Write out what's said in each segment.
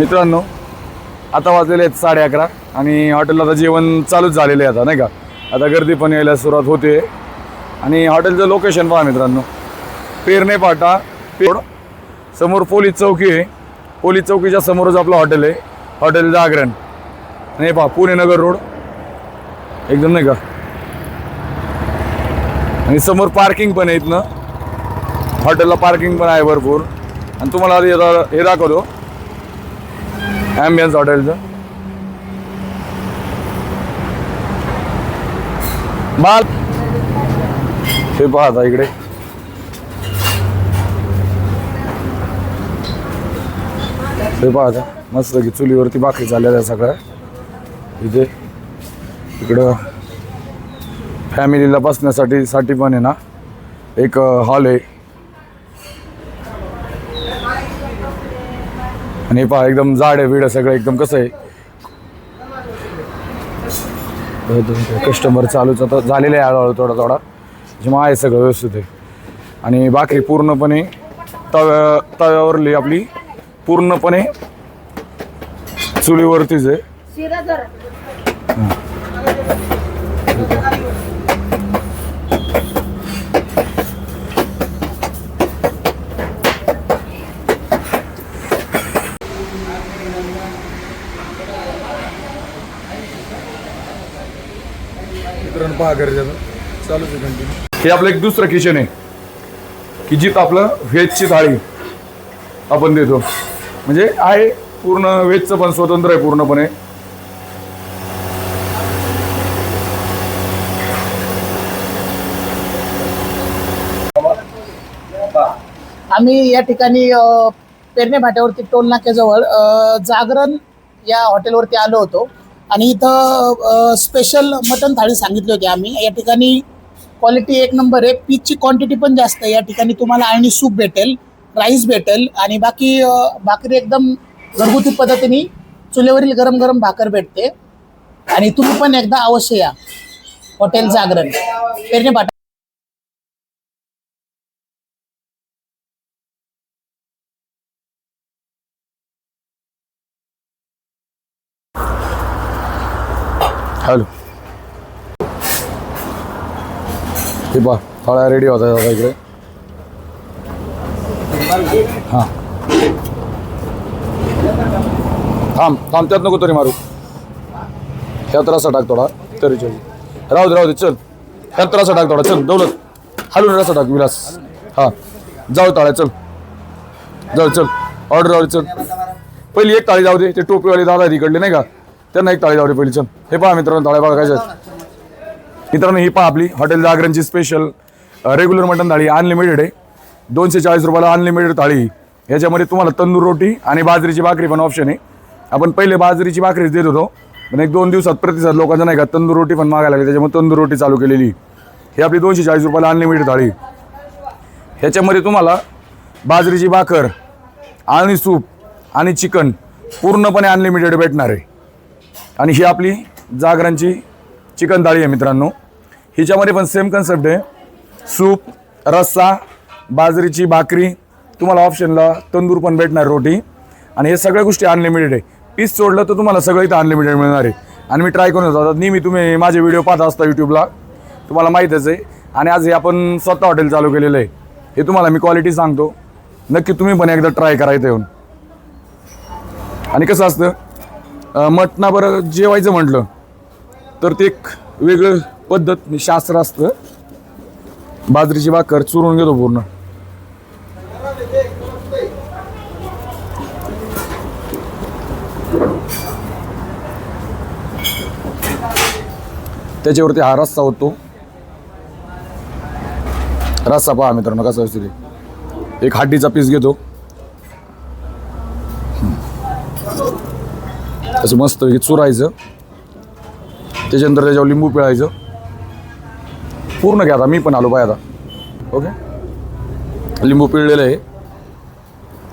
मित्रांनो आता वाजलेले आहेत साडे अकरा आणि हॉटेलला आता जेवण चालूच झालेलं आहे आता नाही का? आता गर्दी पण यायला सुरुवात होते. आणि हॉटेलचं लोकेशन पहा मित्रांनो. पेरणे पाटा पेड समोर पोलीस चौकी आहे. पोलीस चौकीच्या समोरच आपलं हॉटेल आहे. हॉटेल जागरण. नाही पहा पुणे नगर रोड. एकदम नाही का? आणि समोर पार्किंग पण आहे इथनं. हॉटेलला पार्किंग पण आहे भरपूर. आणि तुम्हाला आधी हे दाखवतो. ॲम्बियन्स हॉटेलचं बाल. हे पाहता इकडे. हे पाहता मस्त की चुलीवरती भाकरी चालल्या त्या सगळ्या. इथे. इकडं. फॅमिलीला बसण्यासाठी साठी पण आहे ना. एक हॉल आहे. आणि पहा एकदम जाड आहे विड सगळं एकदम कसं आहे. कस्टमर चालूच आता झालेलं आहे हळूहळू थोडा थोडा. जेव्हा आहे सगळं व्यवस्थित आहे. आणि भाकरी पूर्णपणे तव्या तव्यावरली आपली पूर्णपणे चुलीवरतीच आहे. वितरण पहा गरजेचं. चालूच आहे कंटिन्यू हे आपलं एक दुसरं किचन आहे. की जिथं आपलं व्हेजची थाळी आपण देतो. म्हणजे आहे पूर्ण व्हेजचं पण स्वतंत्र आहे पूर्णपणे. आम्ही या ठिकाणी पेरणे भाट्यावरती टोल नाक्याजवळ जागरण या हॉटेलवरती आलो होतो. आणि इथं स्पेशल मटन थाळी सांगितली होती आम्ही. या ठिकाणी क्वालिटी एक नंबर आहे. पीचची क्वांटिटी पण जास्त आहे. या ठिकाणी तुम्हाला आणि सूप भेटेल राईस भेटेल आणि बाकी भाकरी एकदम घरगुती पद्धतीने चुलीवरील गरम गरम भाकर भेटते. आणि तुम्ही पण एकदा अवश्य या. हॉटेल जागरण. पेरणे हॅलो. हे पहा थोडा रेडी होता आता इकडे? हां. थांब थांब त्यात नको तरी मारू. ह्या त्रासा टाक थोडा तरी चल. राहू दे राहू दे चल. ह्यात त्रासा टाक थोडा चल दौलत. हलून रसा टाक विलास. हां. जाऊ ताळ्या चल. जाऊ चल. ऑर्डर राहू दे चल. पहिली एक ताळी जाऊ दे ते टोपीवाले दादा तिकडले नाही का? त्यांना एक ताळी जाऊ पहिली चल. हे पहा मित्रांनो ताळ्या बघा मित्रांनो ही पहा आपली hotel जागरणची special regular mutton thali unlimited आहे. दोनशे चाळीस रुपयाला अनलिमिटेड थाळी याच्यामध्ये तुम्हाला तंदूर रोटी आणि बाजरीची भाकरी पण ऑप्शन आहे. आपण पहिले बाजरीची भाकरीच देत होतो पण एक दोन दिवसात प्रतिसाद लोकांचा नाही का तंदूर रोटी पण मागायला लागली त्याच्यामुळे तंदूर रोटी चालू केलेली ही आपली दोनशे चाळीस रुपयाला अनलिमिटेड थाळी ह्याच्यामध्ये तुम्हाला बाजरीची भाकर आणि सूप आणि चिकन पूर्णपणे अनलिमिटेड भेटणार आहे. आणि ही आपली जागरांची चिकन थाळी आहे मित्रांनो. हिच्यामध्ये पण सेम कन्सेप्ट आहे. सूप रस्सा बाजरीची भाकरी तुम्हाला ऑप्शनला तंदूर पण भेटणार रोटी. आणि हे सगळ्या गोष्टी अनलिमिटेड आहे. पीस सोडलं तर तुम्हाला सगळं इथं अनलिमिटेड मिळणार आहे. आणि मी ट्राय करून जातात नेहमी तुम्ही माझे व्हिडिओ पाहत असता यूट्यूबला तुम्हाला माहीतच आहे. आणि आज हे आपण स्वतः हॉटेल चालू केलेलं आहे. हे तुम्हाला मी क्वालिटी सांगतो. नक्की तुम्ही पण एकदा ट्राय करा येऊन. आणि कसं असतं? मटणाबरोबर जेवायचं म्हटलं तर ते एक वेगळं पद्धत शास्त्र असतं. बाजरीची भाकर चुरून घेतो पूर्ण. त्याच्यावरती हा रस्सा होतो. रस्सा पहा मित्रांनो कसा असतो एक हाडीचा पीस घेतो. असं मस्त चुरायचं. त्याच्यानंतर त्याच्यावर लिंबू पिळायचं. पूर्ण घ्या आता मी पण आलो पाय आता. ओके? लिंबू पिळलेलं आहे.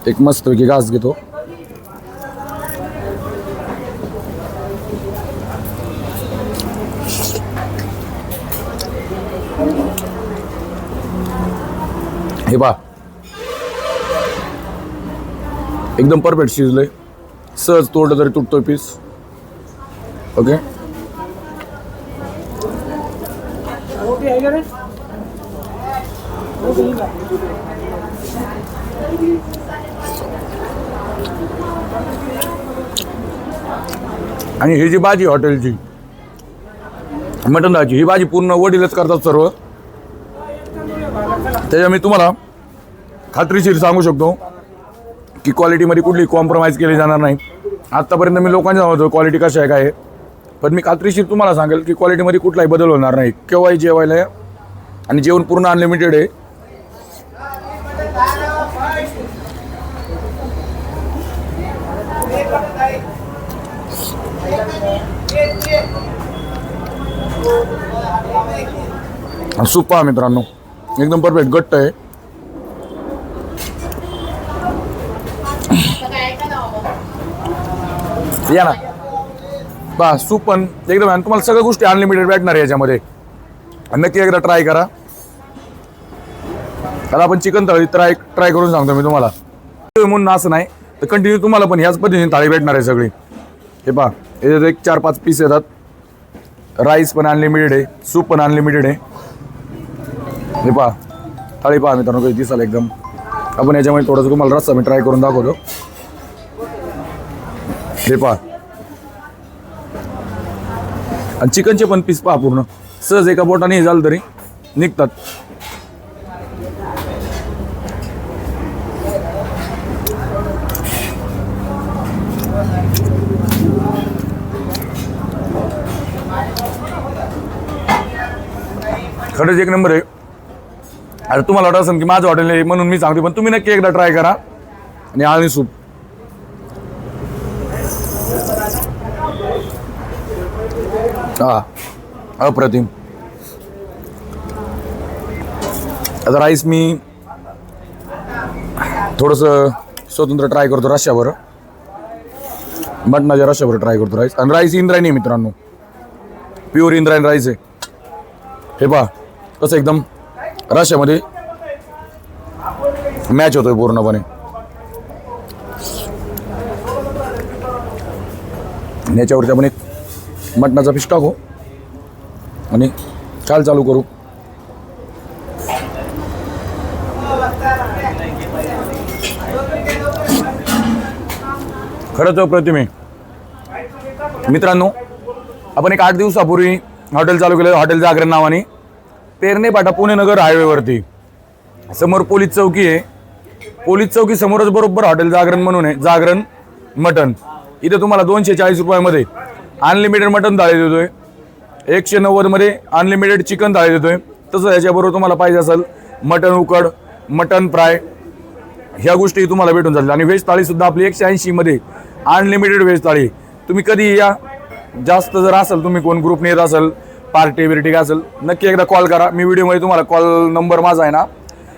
एक मस्तपैकी घास घेतो. हे पा एकदम परफेक्ट आहे सहज तोडलं तरी तुटतोय पीस ओके आणि ही जी भाजी हॉटेलची मटण भाजी ही भाजी पूर्ण वडीलच करतात सर्व. त्याच्या मी तुम्हाला खात्रीशीर सांगू शकतो. की क्वालिटीमध्ये कुठली कॉम्प्रोमाइज केली जाणार नाही. आत्तापर्यंत मी लोकांच्या सांगतो क्वालिटी कशी आहे काय आहे. पण मी खात्रीशीर तुम्हाला सांगेल की क्वालिटीमध्ये कुठलाही बदल होणार नाही. केव्हाही जेवायला आहे आणि जेवण पूर्ण अनलिमिटेड आहे. आणि मित्रांनो एकदम परफेक्ट घट्ट आहे. या ना. बा सूप पण एकदम आणि तुम्हाला सगळ्या गोष्टी अनलिमिटेड भेटणार आहे याच्यामध्ये. नक्की एकदा ट्राय करा. आता आपण चिकन थाळी ट्राय ट्राय करून सांगतो मी तुम्हाला. म्हणून असं नाही तर कंटिन्यू तुम्हाला पण ह्याच पद्धतीने थाळी भेटणार आहे सगळी. हे पहा याच्यात एक चार पाच पीस येतात. राईस पण अनलिमिटेड आहे सूप पण अनलिमिटेड आहे. हे पहा थाळी पहा मित्रांनो कधी दिसाल एकदम. आपण याच्यामध्ये थोडंसं तुम्हाला रस्सा मी ट्राय करून दाखवतो. हे पहा. आणि चिकनचे पण पीस पहा पूर्ण. सहज एका बोटाने हे झालं तरी निघतात. खरंच एक नंबर आहे. अरे तुम्हाला वाटत असेल की माझं हॉटेल आहे म्हणून मी सांगते पण तुम्ही नक्की एकदा ट्राय करा. आणि आळणी सूप. हा अप्रतिम. आता राईस मी थोडंसं स्वतंत्र ट्राय करतो रश्यावर मटणाच्या रश्यावर ट्राय करतो राईस आणि राईस इंद्रायणी मित्रांनो. प्युअर इंद्रायणी राईस आहे. हे पहा कसं एकदम रश्यामध्ये मॅच होतोय पूर्णपणे. याच्यावरती आपण एक मटणाचा फिश टाकू. आणि काल चालू करू. खरंच प्रतिमे मित्रांनो आपण एक आठ दिवसापूर्वी हॉटेल चालू केलं हॉटेल जागरण नावाने पेरणे पाटा पुणे नगर हायवेवरती समोर पोलीस चौकी आहे. पोलीस चौकी समोरच बरोबर हॉटेल जागरण म्हणून आहे. जागरण मटन इथे तुम्हाला दोनशे चाळीस रुपयामध्ये अनलिमिटेड मटन थाळी देतोय. एकशे नव्वदमध्ये अनलिमिटेड चिकन थाळी देतोय. तसं याच्याबरोबर तुम्हाला पाहिजे असेल मटन उकड मटन फ्राय ह्या गोष्टी तुम्हाला भेटून जातील. आणि व्हेज थाळीसुद्धा आपली एकशे ऐंशीमध्ये अनलिमिटेड व्हेज थाळी. तुम्ही कधी या. जास्त जर असेल तुम्ही कोण ग्रुपने येत असेल पार्टी बिर्टी काय असेल नक्की एकदा कॉल करा. मी व्हिडिओमध्ये तुम्हाला कॉल नंबर माझा आहे ना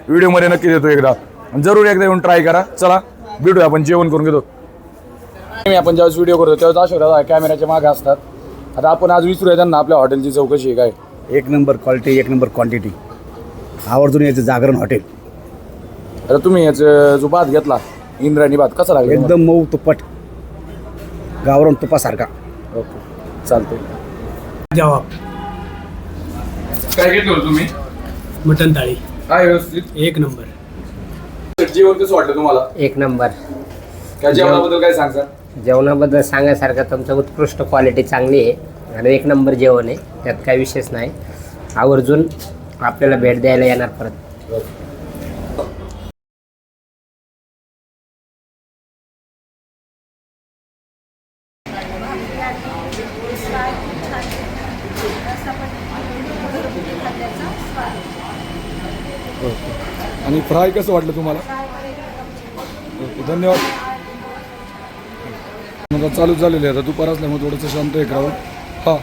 व्हिडिओमध्ये नक्की देतो एकदा. जरूर एकदा येऊन ट्राय करा. चला भेटूया आपण. जेवण करून घेतो. मी आपण ज्यावेळेस व्हिडिओ करतो त्यावेळेस अशोक कॅमेऱ्याच्या मागे असतात. आता आपण आज विसरूया त्यांना आपल्या हॉटेलची चौकशी आहे काय? एक नंबर क्वालिटी एक नंबर क्वांटिटी आवर्जून याचं जागरण हॉटेल आता तुम्ही याचं जो भात घेतला इंद्रायणी भात कसा लागला? एकदम मऊ तुप्पट गावरान तुपासारखा. ओके चालतंय. जवाब काय घेतलं तुम्ही? मटन थाळी. काय व्यवस्थित? एक नंबर. जेवण कसं वाटलं तुम्हाला? एक नंबर. काय जेवणाबद्दल काय सांगता? जेवणाबद्दल सांगायसारखं तुमचं उत्कृष्ट क्वालिटी चांगली आहे. आणि एक नंबर जेवण आहे. त्यात काही विशेष नाही. आवर्जून आपल्याला भेट द्यायला येणार परत. आणि फ्राय कसं वाटलं तुम्हाला? धन्यवाद. मग चालूच झालेले आहे. आता दुपार असल्यामुळे थोडंसं शांत आहे क्राऊड हां.